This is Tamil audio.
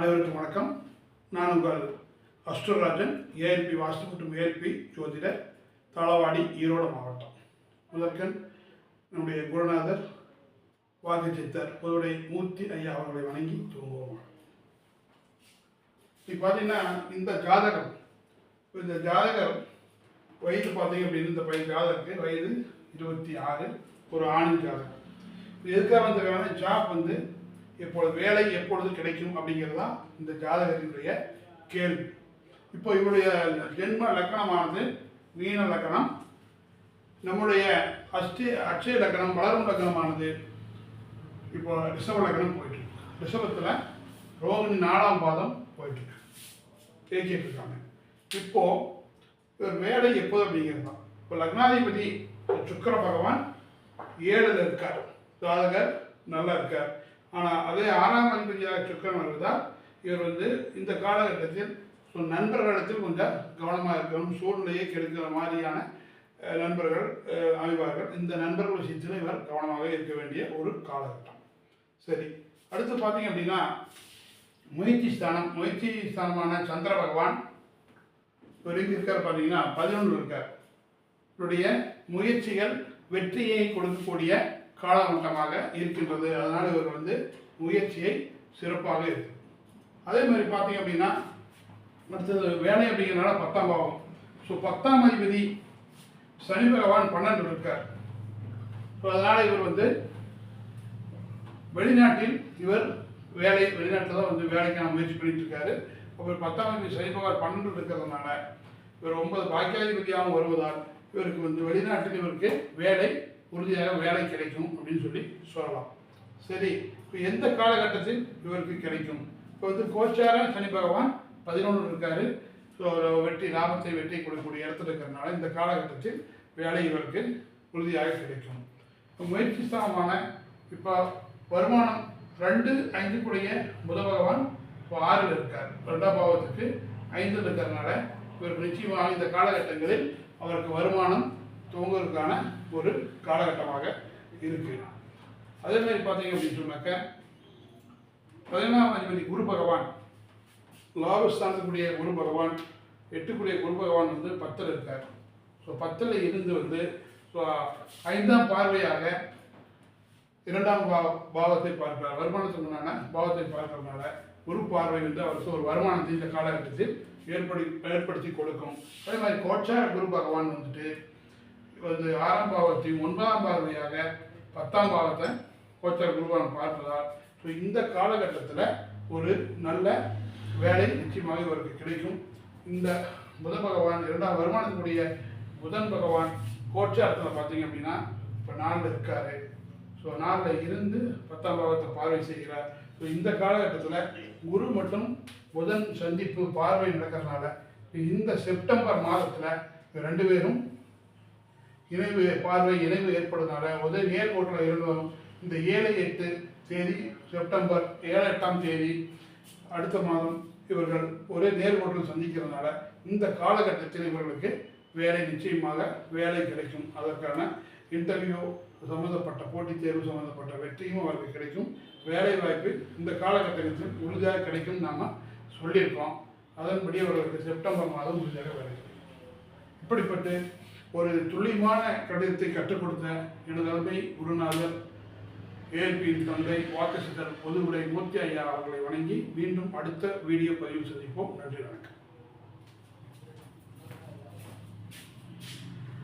அனைவருக்கும் வணக்கம். நான் உங்கள் அஸ்ட்ரோராஜன் ஏஎல்பி வாஸ்து மற்றும் ஏஎல்பி ஜோதிடர் தாளவாடி ஈரோடு மாவட்டம். முதற்கண் நம்முடைய குருநாதர் வாக்கு சித்தர் புதுவுடை மூர்த்தி ஐயா அவர்களை வணங்கி தூங்குவோம் இப்போ பார்த்தீங்கன்னா இந்த ஜாதகம் இந்த ஜாதகம் வயது பார்த்தீங்க அப்படின்னு இந்த பையன் ஜாதகத்துக்கு வயது இருபத்தி ஆறு ஒரு ஆணின் ஜாதகம். இது எதுக்காக வந்திருக்காங்க ஜாப் வந்து எப்பொழுது வேலை எப்பொழுது கிடைக்கும் அப்படிங்கிறது தான் இந்த ஜாதகத்தினுடைய கேள்வி. இப்போ இவருடைய ஜென்ம லக்கணமானது மீன லக்கணம் நம்முடைய அஷ்டி அட்சய லக்கணம் வளரும் லக்கணமானது இப்போ ரிஷப லக்கணம் போயிட்டுருக்கு. ரிஷபத்தில் ரோகிணி நாலாம் பாதம் போயிட்டுருக்கு. தேக்கிட்டு இருக்காங்க இப்போ இவர் வேலை எப்போது அப்படிங்கிறது தான் இப்போ லக்னாதிபதி சுக்கர பகவான் ஏழில் இருக்கார். ஜாதகர் நல்லா இருக்கார். ஆனால் அதே ஆறாம் அதிபதியாக சுக்கரன் வருவதால் இவர் வந்து இந்த காலகட்டத்தில் ஸோ நண்பர்களிடத்தில் கொஞ்சம் கவனமாக இருக்கணும் சூழ்நிலையை கெடுக்கிற மாதிரியான நண்பர்கள் அமைவார்கள். இந்த நண்பர்கள் விஷயத்தில் இவர் கவனமாக இருக்க வேண்டிய ஒரு காலகட்டம். சரி அடுத்து பார்த்தீங்க அப்படின்னா முயற்சி ஸ்தானம். முயற்சி ஸ்தானமான சந்திர பகவான் இவர் எங்கே இருக்கார் பார்த்தீங்கன்னா பதினொன்று இருக்கார். இவருடைய முயற்சிகள் வெற்றியை கொடுக்கக்கூடிய காலகட்டமாக இருக்கின்றது. அதனால் இவர் வந்து முயற்சியை சிறப்பாக இருக்கு அதே மாதிரி பார்த்தீங்க அப்படின்னா அடுத்தது வேலை அப்படிங்கிறனால பத்தாம் பாவம். ஸோ பத்தாம் அதிபதி சனி பகவான் பன்னெண்டு இருக்கார். ஸோ அதனால் இவர் வந்து வெளிநாட்டில் இவர் வேலை வெளிநாட்டில் தான் வந்து வேலைக்கான முயற்சி பண்ணிட்டு இருக்காரு. அப்புறம் பத்தாம் தேதி சனி பகவான் பன்னெண்டு இருக்கிறதுனால இவர் ஒன்பது பாக்கியாதிபதியாகவும் வருவதால் இவருக்கு வந்து வெளிநாட்டில் இவருக்கு வேலை உறுதியாக வேலை கிடைக்கும் அப்படின்னு சொல்லி சொல்லலாம். சரி இப்போ எந்த காலகட்டத்தில் இவருக்கு கிடைக்கும்? இப்போ வந்து கோச்சார சனி பகவான் பதினொன்று இருக்காரு. ஸோ வெற்றி லாபத்தை வெற்றி கொடுக்கக்கூடிய இடத்துல இருக்கிறதுனால இந்த காலகட்டத்தில் வேலை இவருக்கு உறுதியாக கிடைக்கும். இப்போ முயற்சி ஸ்தானமான இப்போ வருமானம் ரெண்டு ஐந்துக்குடைய புத பகவான் இப்போ ஆறில் இருக்கார். ரெண்டாம் பாவத்துக்கு ஐந்தில் இருக்கிறதுனால இவருக்கு நிச்சயமாக இந்த காலகட்டங்களில் அவருக்கு வருமானம் துவங்குவதற்கான ஒரு காலகட்டமாக இருக்கு. அதே மாதிரி பார்த்தீங்க அப்படின்னு சொன்னாக்க பதினாம் அதிபதி குரு பகவான் லாபஸ்தானத்துக்குரிய குரு பகவான் எட்டுக்குரிய குரு பகவான் வந்து பத்தில் இருக்கார். ஸோ பத்தில் இருந்து வந்து ஸோ ஐந்தாம் பார்வையாக இரண்டாம் பா பாவத்தை பார்க்கிறார். வருமானத்துக்குண்டான பாவத்தை பார்க்கறதுனால குரு பார்வை வந்து அவருக்கு ஒரு வருமானத்தை இந்த காலகட்டத்தில் ஏற்படி ஏற்படுத்தி கொடுக்கும். அதே மாதிரி கோச்சார குரு பகவான் வந்துட்டு வந்து ஆறாம் பாவத்தையும் ஒன்பதாம் பார்வையாக பத்தாம் பாவத்தை கோச்சார குருவான் பார்ப்பதால் ஸோ இந்த காலகட்டத்தில் ஒரு நல்ல வேலை நிச்சயமாக இவருக்கு கிடைக்கும். இந்த புத பகவான் இரண்டாம் வருமானத்துக்குரிய புதன் பகவான் கோச்சாரத்தில் பார்த்தீங்க அப்படின்னா இப்போ நாளில் இருக்காரு. ஸோ நாளில் இருந்து பத்தாம் பாவத்தை பார்வை செய்கிறார். ஸோ இந்த காலகட்டத்தில் குரு மற்றும் புதன் சந்திப்பு பார்வை நடக்கிறதுனால இந்த செப்டம்பர் மாதத்தில் ரெண்டு பேரும் இணைவு பார்வை இணைவு ஏற்படுறதுனால ஒரே நேர்கோட்டில் இருந்தோம் இந்த ஏழு எட்டு தேதி செப்டம்பர் ஏழு எட்டாம் தேதி அடுத்த மாதம் இவர்கள் ஒரே நேர்கோட்டில் சந்திக்கிறதுனால இந்த காலகட்டத்தில் இவர்களுக்கு வேலை நிச்சயமாக வேலை கிடைக்கும். அதற்கான இன்டர்வியூ சம்மந்தப்பட்ட போட்டித் தேர்வு சம்மந்தப்பட்ட வெற்றியும் அவருக்கு கிடைக்கும். வேலை வாய்ப்பு இந்த காலகட்டத்தில் உறுதியாக கிடைக்கும் நாம் சொல்லியிருக்கோம். அதன்படி அவர்களுக்கு செப்டம்பர் மாதம் உறுதியாக வேலை கிடைக்கும். இப்படிப்பட்டு ஒரு துல்லியமான கடிதத்தை கற்றுக் கொடுத்த எனது அருமை குருநாதர் ஏற்பியின் தந்தை வாக்கு சித்தர் மூர்த்தி ஐயா அவர்களை வணங்கி மீண்டும் அடுத்த வீடியோ பதிவு சந்திப்போம். நன்றி வணக்கம்.